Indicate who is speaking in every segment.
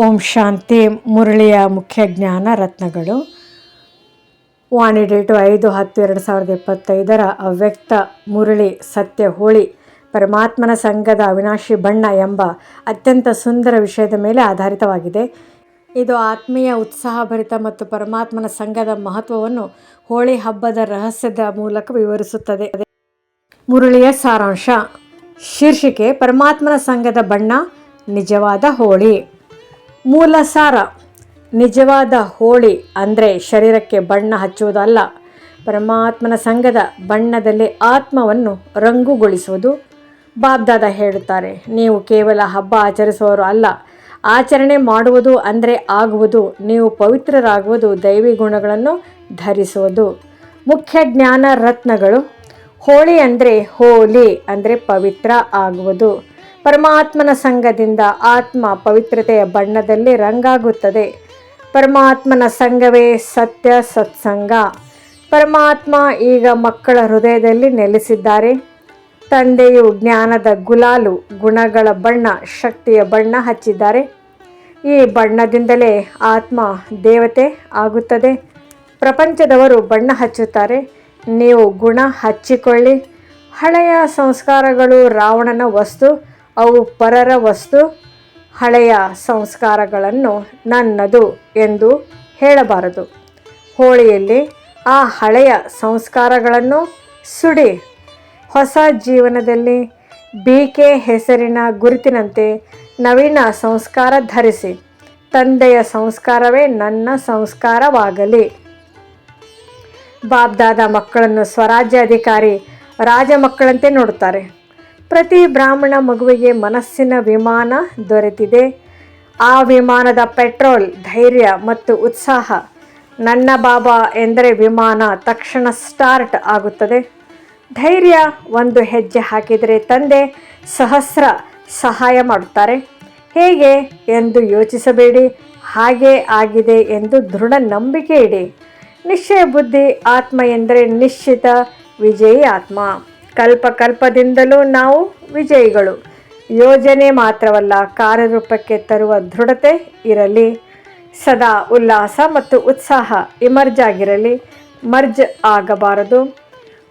Speaker 1: ಓಂ ಶಾಂತಿ, ಮುರಳಿಯ ಮುಖ್ಯ ಜ್ಞಾನ ರತ್ನಗಳು. ವಾಣಿ ಡೇಟು ಐದು ಹತ್ತು ಎರಡು ಸಾವಿರದ ಇಪ್ಪತ್ತೈದರ ಅವ್ಯಕ್ತ ಮುರಳಿ ಸತ್ಯ ಹೋಳಿ, ಪರಮಾತ್ಮನ ಸಂಘದ ಅವಿನಾಶಿ ಬಣ್ಣ ಎಂಬ ಅತ್ಯಂತ ಸುಂದರ ವಿಷಯದ ಮೇಲೆ ಆಧಾರಿತವಾಗಿದೆ. ಇದು ಆತ್ಮೀಯ ಉತ್ಸಾಹಭರಿತ ಮತ್ತು ಪರಮಾತ್ಮನ ಸಂಘದ ಮಹತ್ವವನ್ನು ಹೋಳಿ ಹಬ್ಬದ ರಹಸ್ಯದ ಮೂಲಕ ವಿವರಿಸುತ್ತದೆ. ಮುರಳಿಯ ಸಾರಾಂಶ, ಶೀರ್ಷಿಕೆ, ಪರಮಾತ್ಮನ ಸಂಘದ ಬಣ್ಣ, ನಿಜವಾದ ಹೋಳಿ. ಮೂಲ ಸಾರ ನಿಜವಾದ ಹೋಳಿ ಅಂದರೆ ಶರೀರಕ್ಕೆ ಬಣ್ಣ ಹಚ್ಚುವುದಲ್ಲ. ಪರಮಾತ್ಮನ ಸಂಘದ ಬಣ್ಣದಲ್ಲಿ ಆತ್ಮವನ್ನು ರಂಗುಗೊಳಿಸುವುದು ಬಾಬ್ದಾದ ಹೇಳುತ್ತಾರೆ. ನೀವು ಕೇವಲ ಹಬ್ಬ ಆಚರಿಸುವವರು ಅಲ್ಲ, ಆಚರಣೆ ಮಾಡುವುದು ಅಂದರೆ ಆಗುವುದು, ನೀವು ಪವಿತ್ರರಾಗುವುದು, ದೈವಿ ಗುಣಗಳನ್ನು ಧರಿಸುವುದು. ಮುಖ್ಯ ಜ್ಞಾನ ರತ್ನಗಳು ಹೋಳಿ ಅಂದರೆ ಹೋಲಿ ಅಂದರೆ ಪವಿತ್ರ ಆಗುವುದು. ಪರಮಾತ್ಮನ ಸಂಘದಿಂದ ಆತ್ಮ ಪವಿತ್ರತೆಯ ಬಣ್ಣದಲ್ಲಿ ರಂಗಾಗುತ್ತದೆ. ಪರಮಾತ್ಮನ ಸಂಘವೇ ಸತ್ಯ ಸತ್ಸಂಗ. ಪರಮಾತ್ಮ ಈಗ ಮಕ್ಕಳ ಹೃದಯದಲ್ಲಿ ನೆಲೆಸಿದ್ದಾರೆ. ತಂದೆಯು ಜ್ಞಾನದ ಗುಲಾಲು, ಗುಣಗಳ ಬಣ್ಣ, ಶಕ್ತಿಯ ಬಣ್ಣ ಹಚ್ಚಿದ್ದಾರೆ. ಈ ಬಣ್ಣದಿಂದಲೇ ಆತ್ಮ ದೇವತೆ ಆಗುತ್ತದೆ. ಪ್ರಪಂಚದವರು ಬಣ್ಣ ಹಚ್ಚುತ್ತಾರೆ. ನೀವು ಗುಣ ಹಚ್ಚಿಕೊಳ್ಳಿ. ಹಳೆಯ ಸಂಸ್ಕಾರಗಳು ರಾವಣನ ವಸ್ತು. ಅವು ಪರರ ವಸ್ತು, ಹಳೆಯ ಸಂಸ್ಕಾರಗಳನ್ನು ನನ್ನದು ಎಂದು ಹೇಳಬಾರದು. ಹೋಳಿಯಲ್ಲಿ ಆ ಹಳೆಯ ಸಂಸ್ಕಾರಗಳನ್ನು ಸುಡಿ. ಹೊಸ ಜೀವನದಲ್ಲಿ ಬಿ ಕೆ ಹೆಸರಿನ ಗುರುತಿನಂತೆ ನವೀನ ಸಂಸ್ಕಾರ ಧರಿಸಿ. ತಂದೆಯ ಸಂಸ್ಕಾರವೇ ನನ್ನ ಸಂಸ್ಕಾರವಾಗಲಿ. ಬಾಬ್ದಾದ ಮಕ್ಕಳನ್ನು ಸ್ವರಾಜ್ಯಾಧಿಕಾರಿ ರಾಜ ಮಕ್ಕಳಂತೆ ನೋಡುತ್ತಾರೆ. ಪ್ರತಿ ಬ್ರಾಹ್ಮಣ ಮಗುವಿಗೆ ಮನಸ್ಸಿನ ವಿಮಾನ ದೊರೆತಿದೆ. ಆ ವಿಮಾನದ ಪೆಟ್ರೋಲ್, ಧೈರ್ಯ ಮತ್ತು ಉತ್ಸಾಹ ನನ್ನ ಬಾಬಾ ಎಂದರೆ ವಿಮಾನ ತಕ್ಷಣ ಸ್ಟಾರ್ಟ್ ಆಗುತ್ತದೆ. ಧೈರ್ಯ ಒಂದು ಹೆಜ್ಜೆ ಹಾಕಿದರೆ ತಂದೆ ಸಹಸ್ರ ಸಹಾಯ ಮಾಡುತ್ತಾರೆ. ಹೇಗೆ ಎಂದು ಯೋಚಿಸಬೇಡಿ. ಹಾಗೇ ಆಗಿದೆ ಎಂದು ದೃಢ ನಂಬಿಕೆ ಇಡಿ. ನಿಶ್ಚಯ ಬುದ್ಧಿ ಆತ್ಮ ಎಂದರೆ ನಿಶ್ಚಿತ ವಿಜಯಿ ಆತ್ಮ. ಕಲ್ಪ ಕಲ್ಪದಿಂದಲೂ ನಾವು ವಿಜಯಿಗಳು. ಯೋಜನೆ ಮಾತ್ರವಲ್ಲ, ಕಾರ್ಯರೂಪಕ್ಕೆ ತರುವ ದೃಢತೆ ಇರಲಿ. ಸದಾ ಉಲ್ಲಾಸ ಮತ್ತು ಉತ್ಸಾಹ ಇಮರ್ಜ್ ಆಗಿರಲಿ ಮರ್ಜ್ ಆಗಬಾರದು.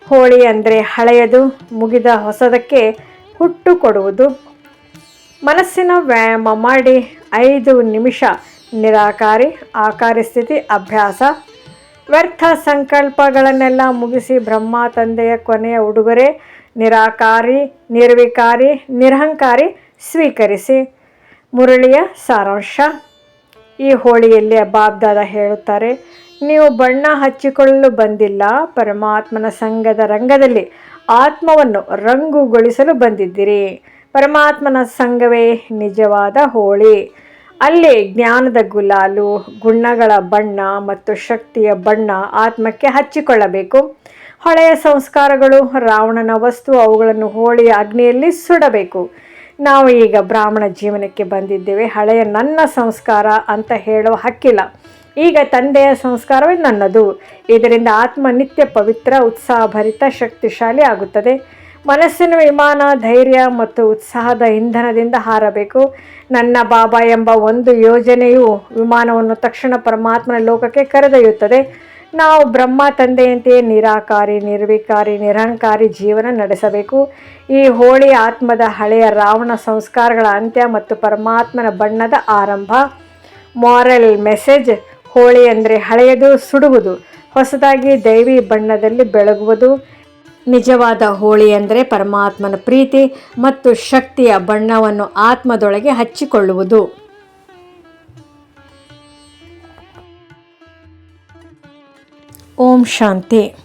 Speaker 1: ಹೋಳಿ ಅಂದರೆ ಹಳೆಯದು, ಮುಗಿದ ಹೊಸದಕ್ಕೆ ಹುಟ್ಟು ಕೊಡುವುದು. ಮನಸ್ಸಿನ ವ್ಯಾಯಾಮ ಮಾಡಿ ಐದು ನಿಮಿಷ ನಿರಾಕಾರಿ, ಆಕಾರಿ ಸ್ಥಿತಿ, ಅಭ್ಯಾಸ. ವ್ಯರ್ಥ ಸಂಕಲ್ಪಗಳನ್ನೆಲ್ಲ ಮುಗಿಸಿ ಬ್ರಹ್ಮ ತಂದೆಯ ಕೊನೆಯ ಉಡುಗೊರೆ ನಿರಾಕಾರಿ, ನಿರ್ವಿಕಾರಿ, ನಿರಹಂಕಾರಿ ಸ್ವೀಕರಿಸಿ. ಮುರಳಿಯ ಸಾರಾಂಶ. ಈ ಹೋಳಿಯಲ್ಲಿ ಅಬ್ಬಾಬ್ದಾದ ಹೇಳುತ್ತಾರೆ, ನೀವು ಬಣ್ಣ ಹಚ್ಚಿಕೊಳ್ಳಲು ಬಂದಿಲ್ಲ, ಪರಮಾತ್ಮನ ಸಂಘದ ರಂಗದಲ್ಲಿ ಆತ್ಮವನ್ನು ರಂಗುಗೊಳಿಸಲು ಬಂದಿದ್ದೀರಿ. ಪರಮಾತ್ಮನ ಸಂಘವೇ ನಿಜವಾದ ಹೋಳಿ. ಅಲ್ಲಿ ಜ್ಞಾನದ ಗುಲಾಲು, ಗುಣಗಳ ಬಣ್ಣ ಮತ್ತು ಶಕ್ತಿಯ ಬಣ್ಣ ಆತ್ಮಕ್ಕೆ ಹಚ್ಚಿಕೊಳ್ಳಬೇಕು. ಹಳೆಯ ಸಂಸ್ಕಾರಗಳು ರಾವಣನ ವಸ್ತು, ಅವುಗಳನ್ನು ಹೋಳಿ ಅಗ್ನಿಯಲ್ಲಿ ಸುಡಬೇಕು. ನಾವು ಈಗ ಬ್ರಾಹ್ಮಣ ಜೀವನಕ್ಕೆ ಬಂದಿದ್ದೇವೆ, ಹಳೆಯ ನನ್ನ ಸಂಸ್ಕಾರ ಅಂತ ಹೇಳುವ ಹಕ್ಕಿಲ್ಲ. ಈಗ ತಂದೆಯ ಸಂಸ್ಕಾರವೇ ನನ್ನದು. ಇದರಿಂದ ಆತ್ಮ ನಿತ್ಯ ಪವಿತ್ರ, ಉತ್ಸಾಹಭರಿತ, ಶಕ್ತಿಶಾಲಿ ಆಗುತ್ತದೆ. ಮನಸ್ಸಿನ ವಿಮಾನ, ಧೈರ್ಯ ಮತ್ತು ಉತ್ಸಾಹದ ಇಂಧನದಿಂದ ಹಾರಬೇಕು. ನನ್ನ ಬಾಬಾ ಎಂಬ ಒಂದು ಯೋಜನೆಯು ವಿಮಾನವನ್ನು ತಕ್ಷಣ ಪರಮಾತ್ಮನ ಲೋಕಕ್ಕೆ ಕರೆದೊಯ್ಯುತ್ತದೆ. ನಾವು ಬ್ರಹ್ಮ ತಂದೆಯಂತೆಯೇ ನಿರಾಕಾರಿ, ನಿರ್ವಿಕಾರಿ, ನಿರಹಂಕಾರಿ ಜೀವನ ನಡೆಸಬೇಕು. ಈ ಹೋಳಿ ಆತ್ಮದ ಹಳೆಯ ರಾವಣ ಸಂಸ್ಕಾರಗಳ ಅಂತ್ಯ ಮತ್ತು ಪರಮಾತ್ಮನ ಬಣ್ಣದ ಆರಂಭ. ಮಾರಲ್ ಮೆಸೇಜ್ ಹೋಳಿ ಅಂದರೆ ಹಳೆಯದು, ಸುಡುವುದು. ಹೊಸದಾಗಿ ದೈವಿ ಬಣ್ಣದಲ್ಲಿ ಬೆಳಗುವುದು. ನಿಜವಾದ ಹೋಳಿ ಅಂದರೆ ಪರಮಾತ್ಮನ ಪ್ರೀತಿ ಮತ್ತು ಶಕ್ತಿಯ ಬಣ್ಣವನ್ನು ಆತ್ಮದೊಳಗೆ ಹಚ್ಚಿಕೊಳ್ಳುವುದು. ಓಂ ಶಾಂತಿ.